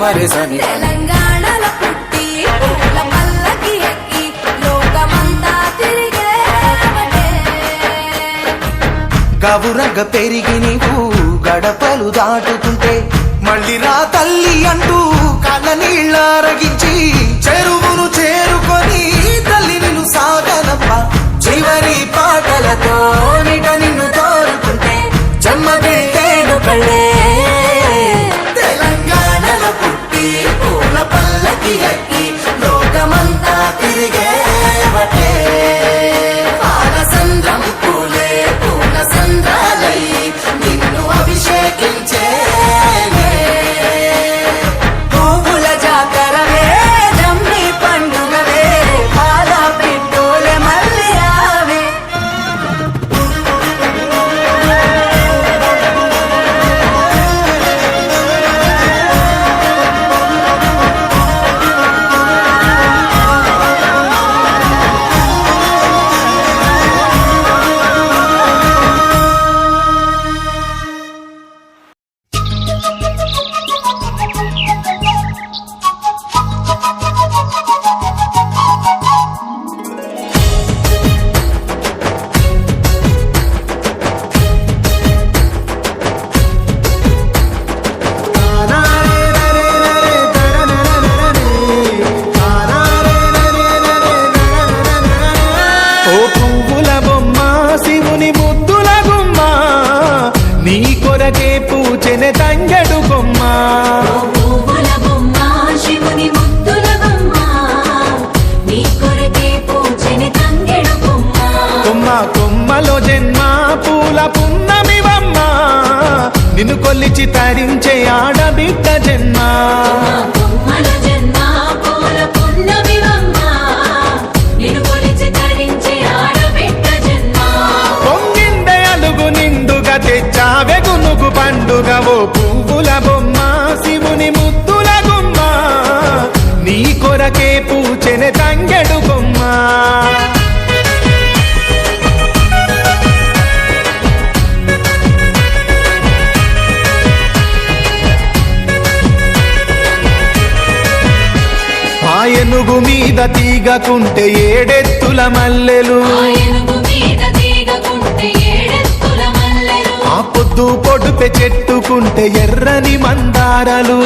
వరుసని. తెలంగాణలో పెరిగి నీవు గడపలు దాటుకుంటే మళ్ళీ రా తల్లి అంటూ కళ్ళ నీళ్ళ అరగించి నిన్ను కొల్లిచి తరించే ఆడబిడ్డ జన్మ. పండుగ ఓ పువ్వుల బొమ్మ శివుని ముద్దుల గుమ్మ. నీ కొరకే పూచెనే తంగెడుకో తీగకుంటే ఏడెత్తుల మల్లెలు. ఆ పొద్దు పొడుపె చెట్టుకుంటే ఎర్రని మందారలు.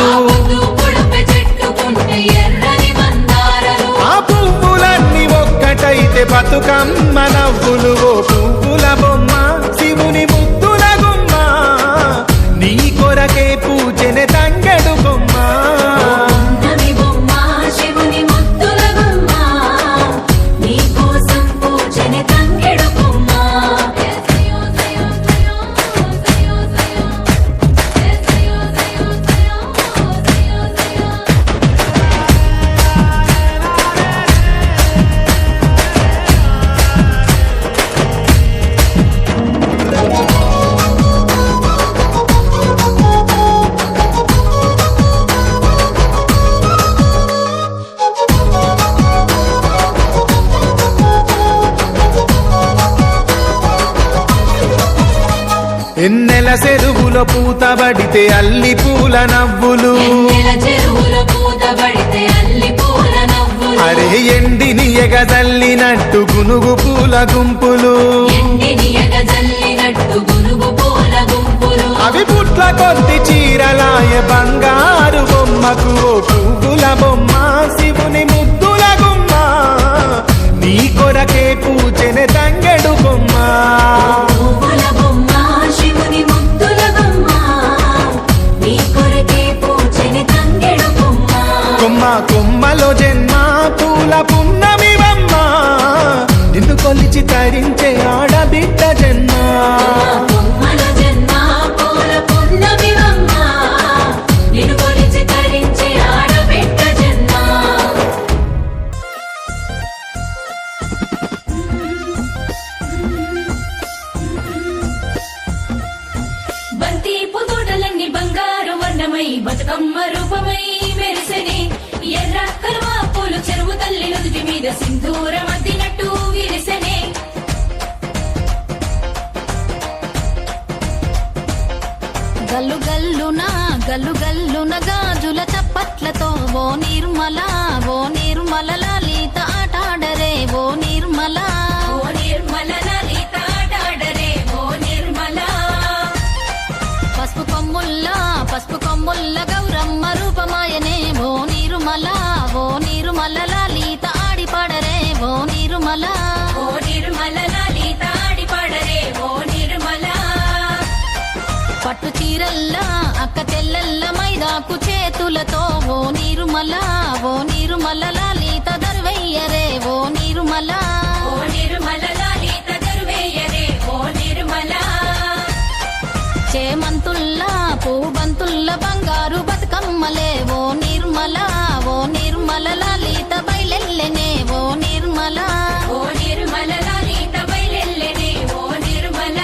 ఆ పువ్వులన్నీ ఒక్కటైతే బతుకమ్మ నవ్వులు ఓపు. ఎన్నెల చెరువుల పూతబడితే అల్లి పూల నవ్వులు. అరే ఎండిని ఎగజల్లినట్టు గునుగు పూల గుంపులు. అవి పుట్ల కొద్ది చీరలాయ బంగారు బొమ్మకు పువ్వుల బొమ్మ. ఓ నిర్మల ఓ నిర్మల లలిత ఆటాడరే ఓ నిర్మల. ఓ నిర్మల లలిత ఆడాడరే ఓ నిర్మల. పసుపు కొమ్ముల్ల పసుపు కొమ్ముల్ల గౌరమ్మ రూపమాయనే ఓ నిర్మల ఓ నిర్మల లలిత ఆడి పాడరే ఓ నిర్మల. ఓ నిర్మల లలిత ఆడి పాడరే ఓ నిర్మల. పట్టు చీరల్లా అక్క తెల్లల్ల మైదాకు చేతులతో ఓ నిర్మల ఓ నిర్మల లలిత దర్వయ్యరే ఓ నిర్మల. ఓ నిర్మల లలిత దరువేయరే ఓ నిర్మల. చేమంతుల్లా పూబంతుల్ల బంగారు బతుకమ్మలే ఓ నిర్మల ఓ నిర్మల లలిత బయలెల్లెనే ఓ నిర్మల. ఓ నిర్మల లలిత బయలెల్లెనే ఓ నిర్మల.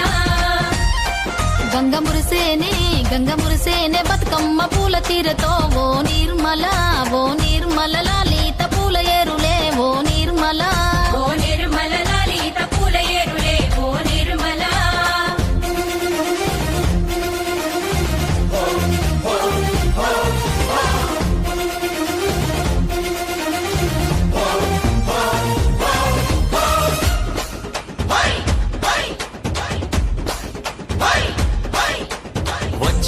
గంగ మురిసేనే గంగ మురిసేనే బతుకమ్మ పూల తీరతో ఓ నిర్మలా ఓ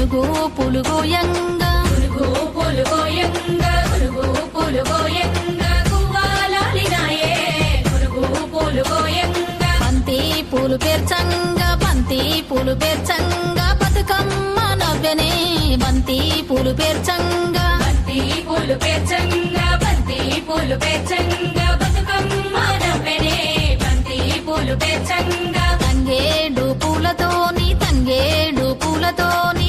గునుగు పులుగోయంగా గురుగు పొలుగోయంగా గురుగు పొలుగోయంగా గువ్వాలాలినాయే గురుగు పొలుగోయంగా బంతి పూలు పేర్చంగా బంతి పూలు పేర్చంగా. బతుకమ్మ నవ్వెనే బంతి పూలు పేర్చంగా. బంతి పూలు పేర్చంగా బంతి పూలు పేర్చంగా. బతుకమ్మ నవ్వెనే బంతి పూలు పేర్చంగా. తంగేడు పూలతోని తంగేడు పూలతోని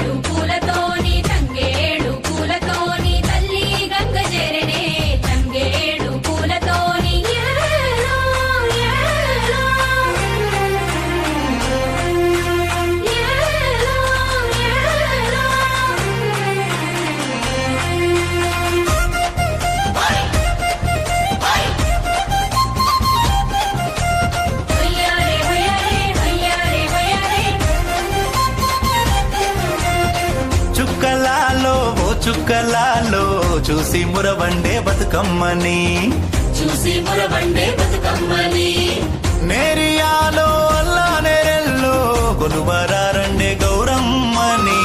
చుక్కలాలో చూసి మురవండే బతుకమ్మని. చూసి మురవండే బతుకమ్మని. నేరియాలో అల్లా నేరెల్లో కొలువరారండే గౌరమ్మని.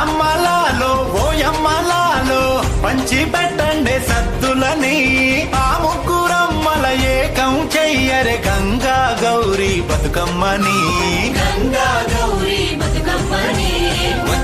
అమ్మలాలో ఓ అమ్మలాలో పంచి పెట్టండే సద్దులని ఆ ముగ్గురమ్మల ఏకం చెయ్యరే గంగా గౌరీ బతుకమ్మని. గంగా గౌరీ